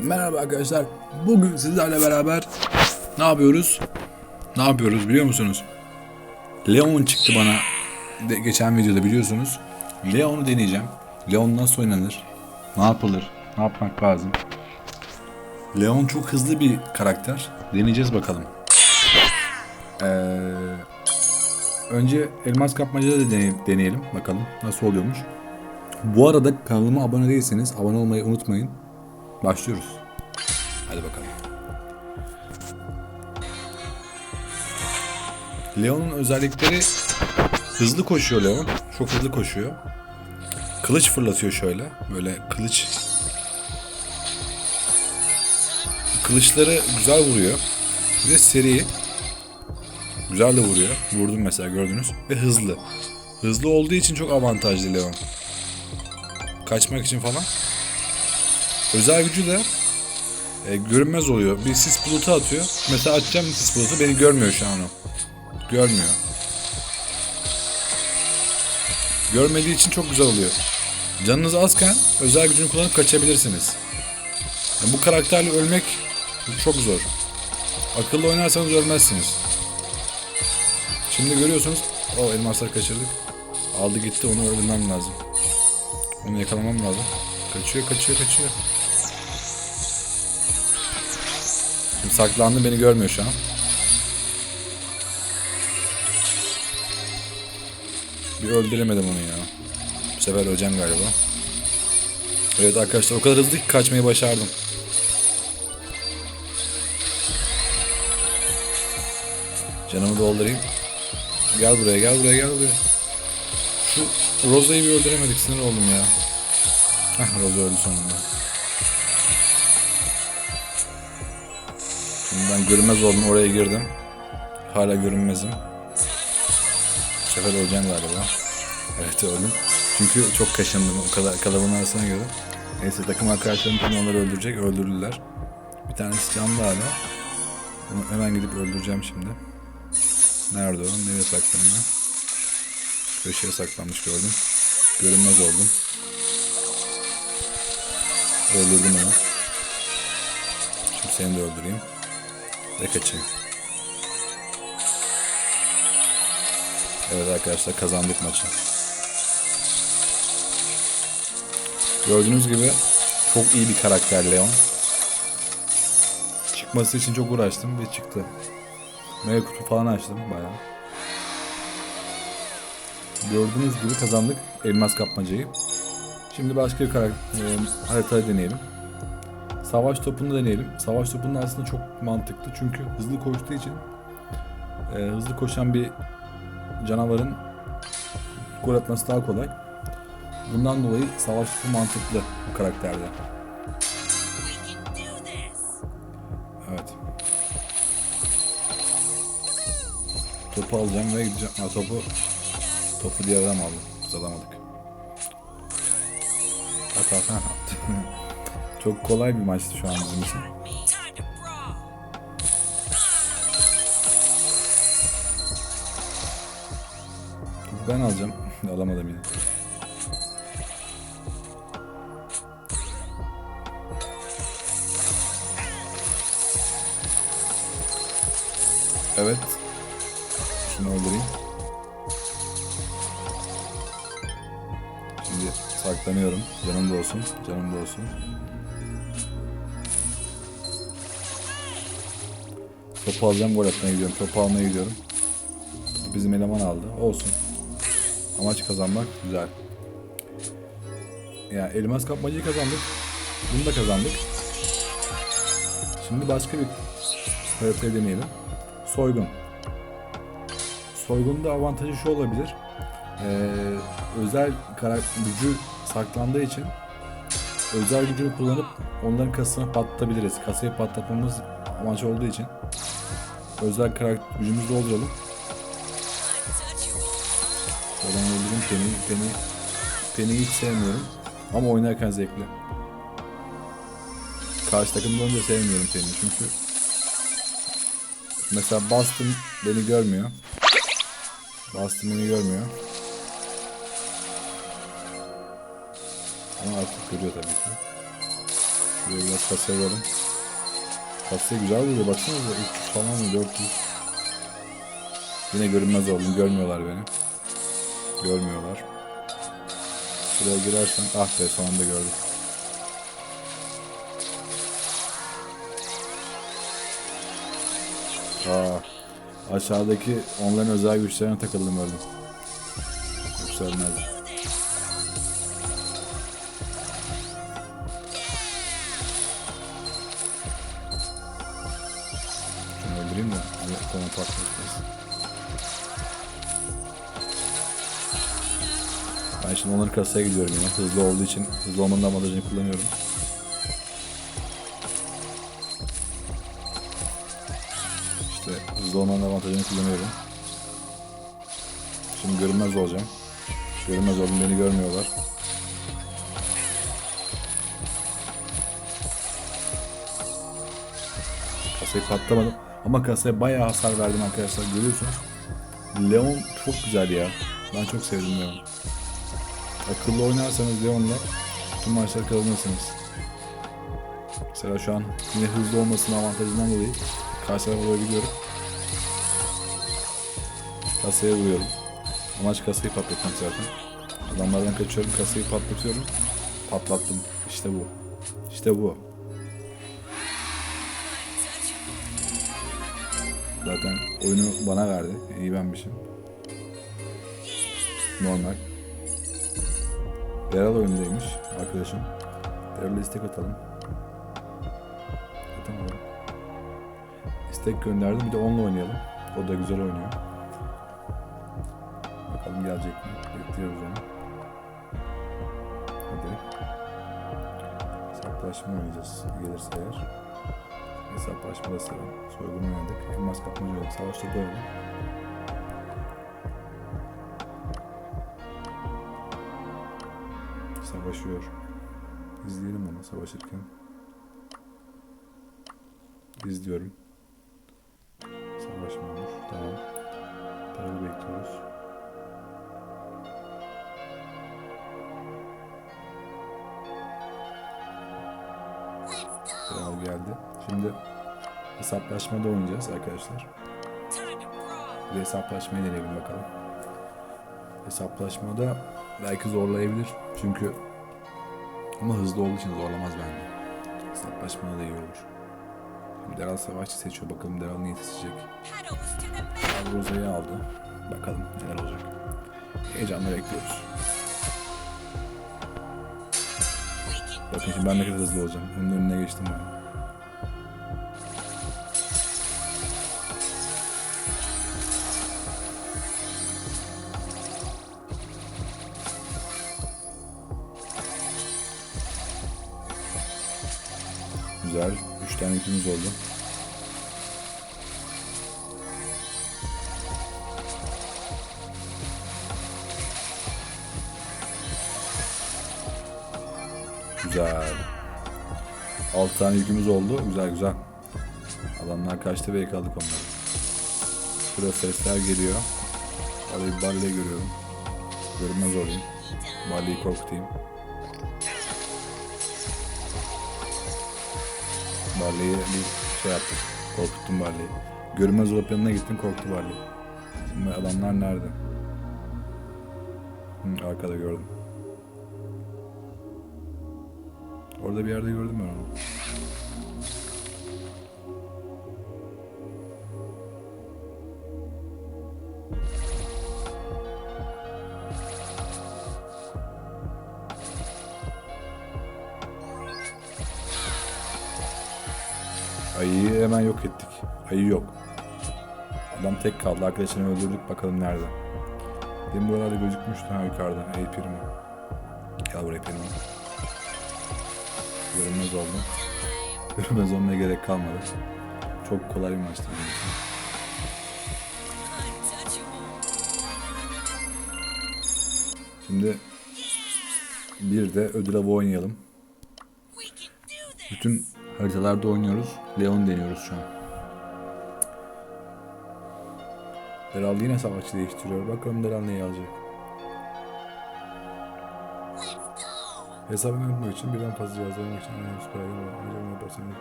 Merhaba arkadaşlar. Bugün sizlerle beraber ne yapıyoruz? Ne yapıyoruz biliyor musunuz? Leon çıktı bana de, geçen videoda biliyorsunuz. Leon'u deneyeceğim. Leon nasıl oynanır? Ne yapılır? Ne yapmak lazım? Leon çok hızlı bir karakter. Deneyeceğiz bakalım. Ee, önce elmas kapmacada da deney- deneyelim. Bakalım nasıl oluyormuş. Bu arada kanalıma abone değilseniz abone olmayı unutmayın. Başlıyoruz. Hadi bakalım. Leon'un özellikleri hızlı koşuyor Leon. Çok hızlı koşuyor. Kılıç fırlatıyor şöyle. Böyle kılıç Kılıçları güzel vuruyor. De seri. Güzel de vuruyor. Vurdum mesela gördünüz. Ve hızlı. Hızlı olduğu için çok avantajlı Leon. Kaçmak için falan. Özel gücü de e, görünmez oluyor. Bir sis bulutu atıyor. Mesela atacağım sis bulutu beni görmüyor şu an o. Görmüyor. Görmediği için çok güzel oluyor. Canınız azken özel gücünü kullanıp kaçabilirsiniz. Yani bu karakterle ölmek çok zor. Akıllı oynarsanız ölmezsiniz. Şimdi görüyorsunuz. O elmasları kaçırdık. Aldı gitti onu öldürmem lazım. Onu yakalamam lazım. Kaçıyor kaçıyor kaçıyor. Şimdi saklandı beni görmüyor şu an. Bir öldüremedim onu ya. Bu sefer öleceğim galiba. Evet arkadaşlar o kadar hızlı ki kaçmayı başardım. Canımı doldurayım. Gel buraya gel buraya gel buraya. Şu Rosa'yı bir öldüremedik sinir oldum ya. Heh Rosa öldü sonunda. Ben görünmez oldum oraya girdim. Hala görünmezim. Bu sefer öleceğim galiba. Evet öldüm. Çünkü çok kaşındım o kadar kalabalığın arasına göre. Neyse takım arkadaşlarım tüm onları öldürecek. Öldürdüler. Bir tanesi canlı hala. Onu hemen gidip öldüreceğim şimdi. Nerede o? Nereye saklanıyor? Köşeye saklanmış gördüm. Görünmez oldum. Öldürdüm onu. Şimdi seni de öldüreyim. Ve kaçayım. Evet arkadaşlar kazandık maçı. Gördüğünüz gibi çok iyi bir karakter Leon. Çıkması için çok uğraştım ve çıktı. Mega kutu falan açtım bayağı. Gördüğünüz gibi kazandık elmas kapmacayı. Şimdi başka bir karakter, e, haritayı deneyelim. Savaş topunu deneyelim. Savaş topunu aslında çok mantıklı çünkü hızlı koştuğu için e, hızlı koşan bir canavarın gol atması daha kolay. Bundan dolayı savaş topu mantıklı bu karakterde. Evet. Topu alacağım ve gideceğim. Ha, topu topu diğer adam aldı. Biz alamadık. At at ha. Çok kolay bir maçtı şu an bizim için. Ben alacağım. Alamadım yine. Evet. Şunu öldüreyim. Şimdi saklanıyorum. Canım da olsun. Canım da olsun. Topu alacağım. Gol atmaya gidiyorum. Topu almaya gidiyorum. Bizim eleman aldı. Olsun. Amaç kazanmak güzel. Yani elmas kapmacayı kazandık. Bunu da kazandık. Şimdi başka bir haritayı deneyelim. Soygun. Soygunun da avantajı şu olabilir. Ee, özel karakter gücü saklandığı için özel gücünü kullanıp onların kasasını patlatabiliriz. Kasayı patlatmamız amaç olduğu için özel karakter gücümüzü dolduralım. Adam öldürdüm Penny'i. Penny, Penny'i hiç sevmiyorum. Ama oynarken zevkli. Karşı takımda olunca sevmiyorum Penny'i çünkü mesela Boston beni görmüyor. Boston beni görmüyor. Ama artık görüyor tabii ki. Şuraya biraz kasaya Kasaya güzel vuruyor. Baksanıza 300 falan mı 400. Yine görünmez oldum. Görmüyorlar beni. Görmüyorlar. Şuraya girersen ah be sonunda gördüm. Aa, aşağıdaki onların özel güçlerine takıldım öldüm. Yoksa öldüreyim de konu patlatmasın. Ben şimdi onların kasaya gidiyorum yine. Hızlı olduğu için hızlı olmanın avantajını kullanıyorum. İşte hızlı olmanın avantajını kullanıyorum. Şimdi görünmez olacağım. Görünmez oldum beni görmüyorlar. Kasayı patlamadım. Ama kasaya bayağı hasar verdim arkadaşlar görüyorsunuz. Leon çok güzel ya. Ben çok sevdim Leon. Akıllı oynarsanız Leon'la tüm maçları kazanırsınız. Mesela şu an yine hızlı olmasının avantajından dolayı karşı tarafa doğru gidiyorum. Kasaya vuruyorum. Amaç kasayı patlatmak zaten. Adamlardan kaçıyorum, kasayı patlatıyorum. Patlattım. İşte bu. İşte bu. Zaten oyunu bana verdi. İyi benmişim. Normal. Beral oyundaymış arkadaşım. Beral'a istek atalım. Atamadım. İstek gönderdim bir de onunla oynayalım. O da güzel oynuyor. Bakalım gelecek mi? Bekliyoruz onu. Hadi. Hesaplaşma oynayacağız gelirse eğer. Hesaplaşma da sıra. Soygun oynadık. Elmas kapmaca oynadık. Savaşta oynadık. Savaşıyor. İzleyelim onu savaşırken. İzliyorum. Savaşmıyormuş. Tamam. Paralı bekliyoruz. Kral geldi. Şimdi hesaplaşmada oynayacağız arkadaşlar. Bir hesaplaşmayı deneyelim bakalım. Hesaplaşmada belki zorlayabilir. Çünkü ama hızlı olduğu için zorlamaz bence. Hesaplaşmada da iyi olur. Şimdi Deral Savaşçı seçiyor. Bakalım Deral niye seçecek. Roza'yı aldı. Bakalım neler olacak. Heyecanla bekliyoruz. Bakın şimdi ben ne kadar hızlı olacağım. Onun önüne geçtim ben. Güzel. Üç tane yükümüz oldu. Güzel. 6 tane yükümüz oldu. Güzel güzel. Adamlar kaçtı ve yakaladık onları. Şurada sesler geliyor. Orayı Barley'i görüyorum. Görünmez olayım. Barley'i korkutayım. Barley'i bir şey yaptık. Korkuttum Barley'i. Görünmez olup yanına gittim korktu Barley. Şimdi adamlar nerede? Hı, arkada gördüm. Orada bir yerde gördüm ben onu. Ayıyı hemen yok ettik. Ayı yok. Adam tek kaldı. Arkadaşını öldürdük. Bakalım nerede. Benim buralarda gözükmüştü ha yukarıda. Ey Primo. Gel buraya Primo. Görünmez oldum. Görünmez olmaya gerek kalmadı. Çok kolay bir maçtı. Şimdi bir de ödül avı oynayalım. Bütün haritalarda oynuyoruz. Leon deniyoruz şu an. Deral yine savaşçı değiştiriyor. Bakalım Deral neyi alacak. Hesabını yapmak için birden fazla cihaz oynamak için en süper harcama yaparsanız.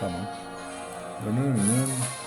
Tamam. To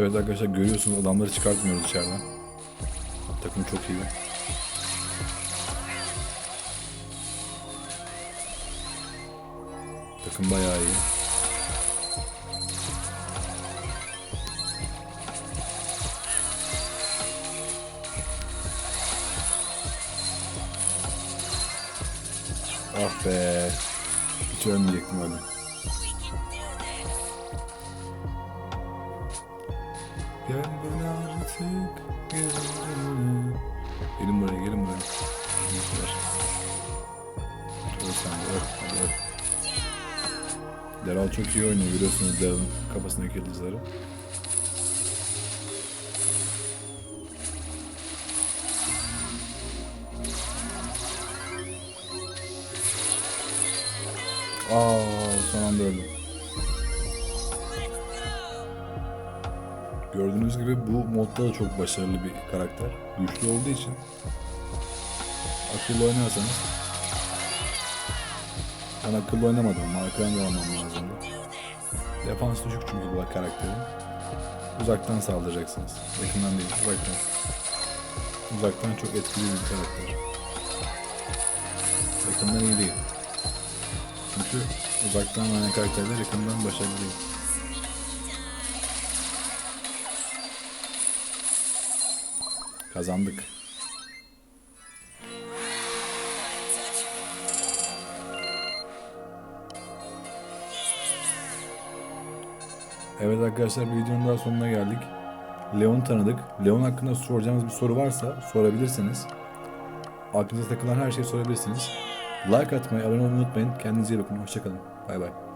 Evet arkadaşlar görüyorsunuz adamları çıkartmıyoruz içeriden. Takım çok iyi. Takım bayağı iyi. Ah be. Hiç ölmeyecektim öyle. Gel bana artık gel. Gelin buraya gelin buraya. Gel. Sen de öl. Hadi öl. Daryl çok iyi oynuyor görüyorsunuz Daryl'ın kafasındaki yıldızları. Aa son anda öldüm. Gördüğünüz gibi bu modda da çok başarılı bir karakter. Güçlü olduğu için akıllı oynarsanız ben akıllı oynamadım ama akıllı oynamam lazımdı. Defans düşük çünkü bu karakterin. Uzaktan saldıracaksınız. Yakından değil, uzaktan. Uzaktan çok etkili bir karakter. Yakından iyi değil. Çünkü uzaktan oynayan karakterler yakından başarılı değil. Kazandık. Evet arkadaşlar bir videonun daha sonuna geldik. Leon'u tanıdık. Leon hakkında soracağınız bir soru varsa sorabilirsiniz. Aklınıza takılan her şeyi sorabilirsiniz. Like atmayı, abone olmayı unutmayın. Kendinize iyi bakın. Hoşçakalın. Bay bay.